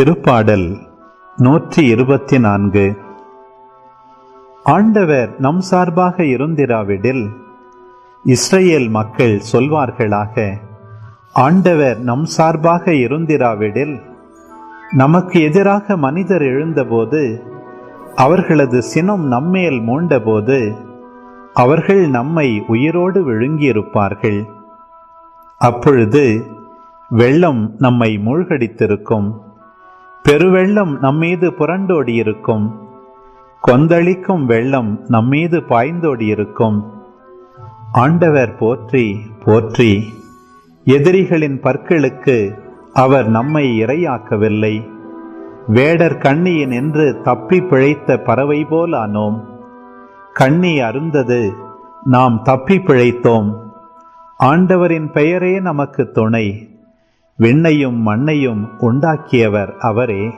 திருப்பாடல் நூற்றி இருபத்தி நான்கு ஆண்டவர் நம் சார்பாக இருந்திராவிடில் இஸ்ரேல் மக்கள் சொல்வார்களாக ஆண்டவர் நம் சார்பாக இருந்திராவிடில் நமக்கு எதிராக மனிதர் எழுந்தபோது அவர்களது சினம் நம்மேல் மூண்டபோது அவர்கள் நம்மை உயிரோடு விழுங்கியிருப்பார்கள். அப்பொழுது வெள்ளம் நம்மை மூழ்கடித்திருக்கும். பெருவெள்ளம் நம்மீது புரண்டோடியிருக்கும். கொந்தளிக்கும் வெள்ளம் நம்மீது பாய்ந்தோடியிருக்கும். ஆண்டவர் போற்றி போற்றி. எதிரிகளின் பற்களுக்கு அவர் நம்மை இரையாக்கவில்லை. வேடர் கண்ணியின் என்று தப்பி பிழைத்த பறவை போல் ஆனோம். கண்ணி அருந்தது நாம் தப்பி பிழைத்தோம். ஆண்டவரின் பெயரே நமக்கு துணை. விண்ணையும் மண்ணையும் உண்டாக்கியவர் அவரே.